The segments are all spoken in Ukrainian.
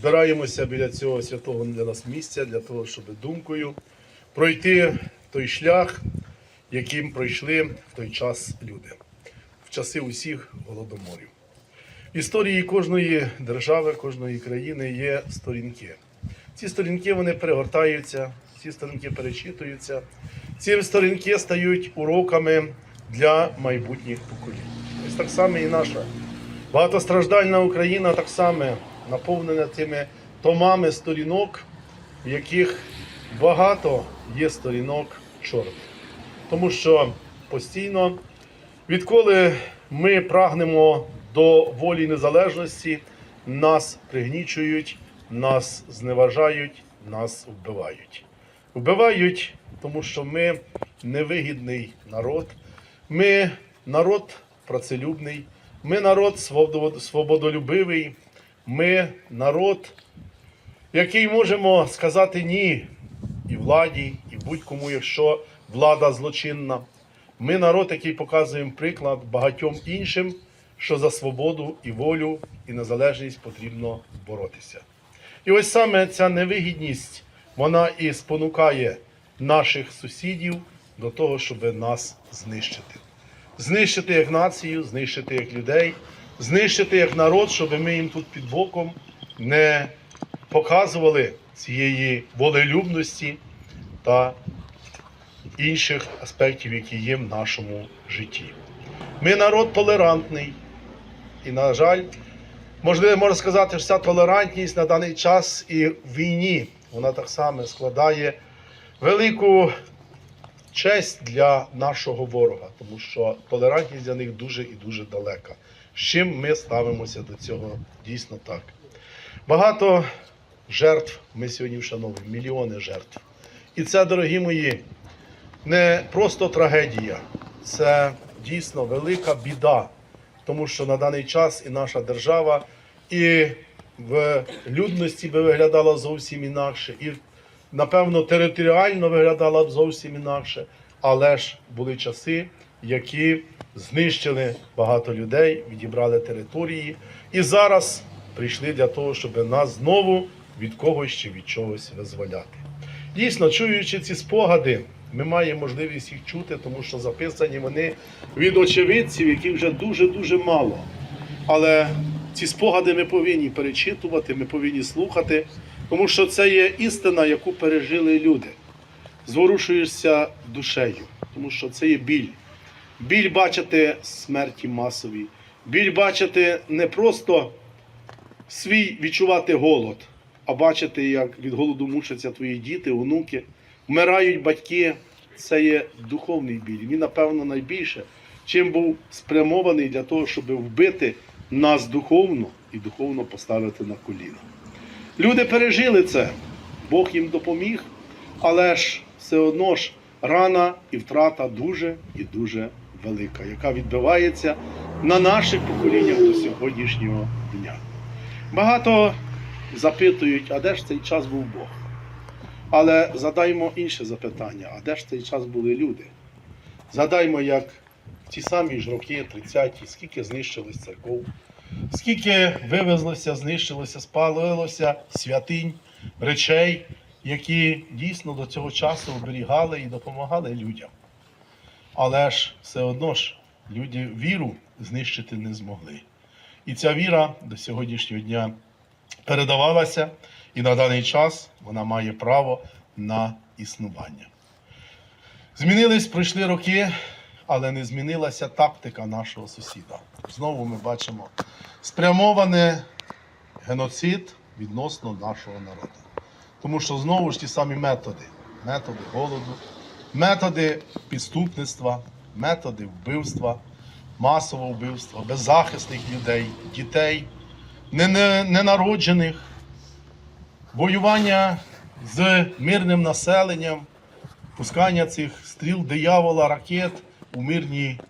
збираємося біля цього святого для нас місця, для того, щоб думкою пройти той шлях, яким пройшли в той час люди, в часи усіх голодоморів. В історії кожної держави, кожної країни є сторінки. Ці сторінки вони перегортаються, ці сторінки перечитуються, ці сторінки стають уроками для майбутніх поколінь. Ось так само і наша багатостраждальна Україна так само наповнена тими томами сторінок, в яких багато є сторінок чорних. Тому що постійно, відколи ми прагнемо до волі і незалежності, нас пригнічують, нас зневажають, нас вбивають. Вбивають, тому що ми невигідний народ, ми народ працелюбний, ми народ свободолюбивий, ми народ, який можемо сказати ні і владі, і будь-кому, якщо влада злочинна. Ми народ, який показуємо приклад багатьом іншим, що за свободу і волю і незалежність потрібно боротися. І ось саме ця невигідність, вона і спонукає наших сусідів до того, щоб нас знищити. Знищити як націю, знищити як людей, знищити як народ, щоб ми їм тут під боком не показували цієї волелюбності та інших аспектів, які є в нашому житті. Ми народ толерантний, і, на жаль, можливо, можна сказати, що ця толерантність на даний час і в війні вона так само складає велику честь для нашого ворога, тому що толерантність для них дуже і дуже далека. З чим ми ставимося до цього дійсно так. Багато жертв ми сьогодні вшановуємо, мільйони жертв. І це, дорогі мої, не просто трагедія, це дійсно велика біда, тому що на даний час і наша держава, і в людності би виглядала зовсім інакше, і напевно територіально виглядала б зовсім інакше, але ж були часи, які знищили багато людей, відібрали території, і зараз прийшли для того, щоб нас знову від когось чи від чогось визволяти. Дійсно, чуючи ці спогади, ми маємо можливість їх чути, тому що записані вони від очевидців, яких вже дуже-дуже мало. Але ці спогади ми повинні перечитувати, ми повинні слухати, тому що це є істина, яку пережили люди. Зворушуєшся душею, тому що це є біль. Біль бачити смерті масові, біль бачити не просто свій відчувати голод, а бачити, як від голоду мучаться твої діти, онуки, вмирають батьки. Це є духовний біль. Він, напевно, найбільше, чим був спрямований для того, щоб вбити нас духовно і духовно поставити на коліна. Люди пережили це, Бог їм допоміг, але ж все одно ж рана і втрата дуже і дуже велика, яка відбивається на наших поколіннях до сьогоднішнього дня. Багато запитують, а де ж цей час був Бог? Але задаймо інше запитання: а де ж цей час були люди? Згадаймо, як в ті самі ж роки, 30-ті, скільки знищилось церков, скільки вивезлося, знищилося, спалилося святинь, речей, які дійсно до цього часу оберігали і допомагали людям. Але ж все одно ж люди віру знищити не змогли. І ця віра до сьогоднішнього дня передавалася, і на даний час вона має право на існування. Змінились, пройшли роки, але не змінилася тактика нашого сусіда. Знову ми бачимо спрямований геноцид відносно нашого народу. Тому що знову ж ті самі методи, методи голоду, методи підступництва, методи вбивства, масового вбивства, беззахисних людей, дітей, не- не- ненароджених, воювання з мирним населенням, пускання цих стріл диявола, ракет у мирні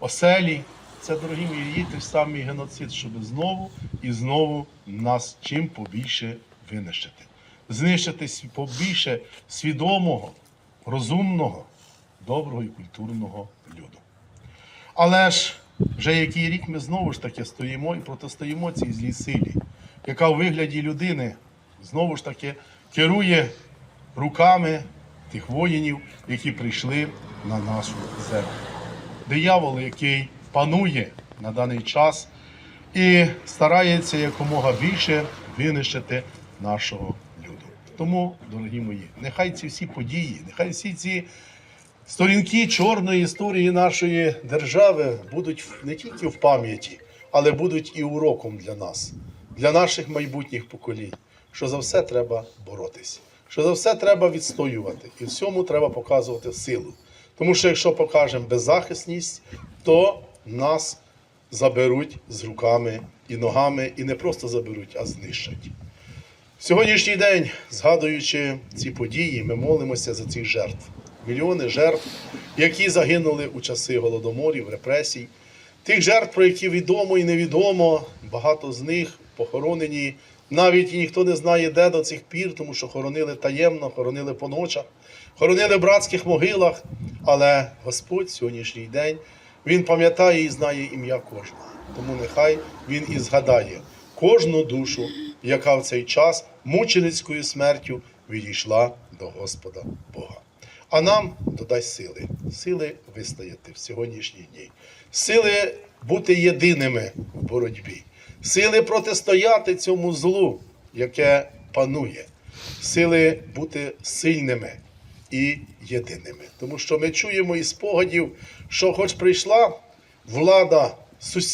оселі. Це, дорогі мої, той самий геноцид, щоб знову і знову нас чим побільше винищити. Знищити побільше свідомого, розумного, доброго і культурного люду. Але ж вже який рік ми знову ж таки стоїмо і протистоїмо цій злій силі. яка у вигляді людини знову ж таки керує руками тих воїнів, які прийшли на нашу землю. Диявол, який панує на даний час і старається якомога більше винищити нашого. Тому, дорогі мої, нехай ці всі події, нехай всі ці сторінки чорної історії нашої держави будуть не тільки в пам'яті, але будуть і уроком для нас, для наших майбутніх поколінь, що за все треба боротися, що за все треба відстоювати, і всьому треба показувати силу. Тому що якщо покажемо беззахисність, то нас заберуть з руками і ногами, і не просто заберуть, а знищать. Сьогоднішній день, згадуючи ці події, ми молимося за цих жертв. Мільйони жертв, які загинули у часи голодоморів, репресій. Тих жертв, про які відомо і невідомо, багато з них похоронені. Навіть ніхто не знає, де до цих пір, тому що хоронили таємно, хоронили по ночах, хоронили в братських могилах. Але Господь сьогоднішній день Він пам'ятає і знає ім'я кожного. Тому нехай Він і згадає кожну душу, яка в цей час мученицькою смертю відійшла до Господа Бога. А нам додасть сили, сили вистояти в сьогоднішні дні, сили бути єдиними в боротьбі, сили протистояти цьому злу, яке панує, сили бути сильними і єдиними. Тому що ми чуємо із спогадів, що хоч прийшла влада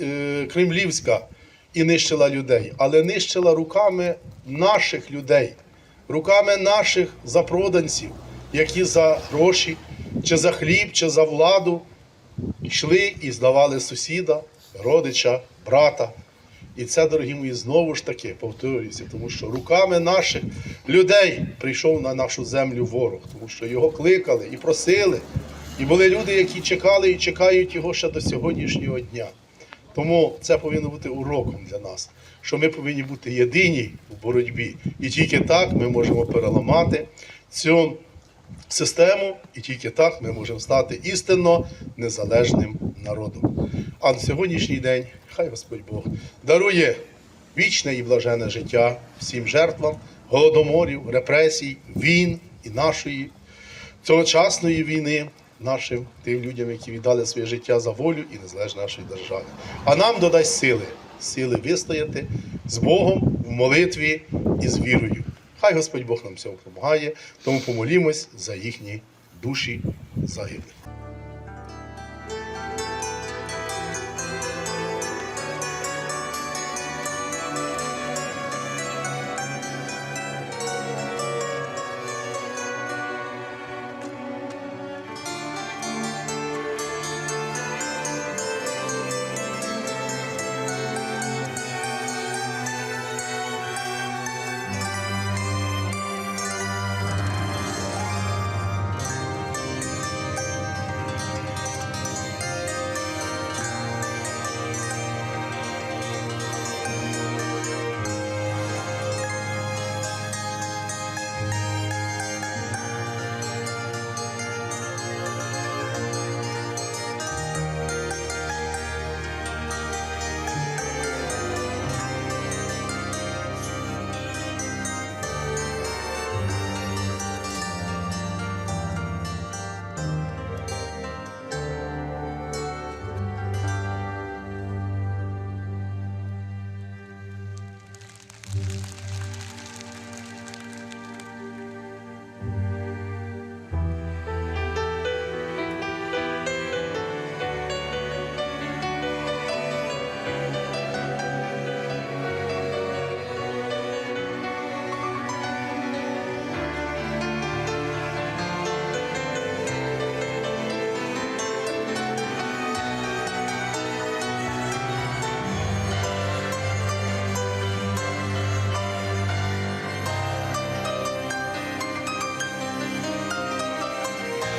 е, кремлівська і нищила людей, але нищила руками наших людей, руками наших запроданців, які за гроші, чи за хліб, чи за владу йшли і здавали сусіда, родича, брата. І це, дорогі мої, знову ж таки повторюється, тому що руками наших людей прийшов на нашу землю ворог, тому що його кликали і просили. І були люди, які чекали і чекають його ще до сьогоднішнього дня. Тому це повинно бути уроком для нас, що ми повинні бути єдині в боротьбі. І тільки так ми можемо переламати цю систему, і тільки так ми можемо стати істинно незалежним народом. А на сьогоднішній день хай Господь Бог дарує вічне і блажене життя всім жертвам голодоморів, репресій, війн і нашої цьогочасної війни. Нашим тим людям, які віддали своє життя за волю і незалежність нашої держави. А нам додасть сили, сили вистояти з Богом в молитві і з вірою. Хай Господь Бог нам в допомагає, тому помолімось за їхні душі загиблих.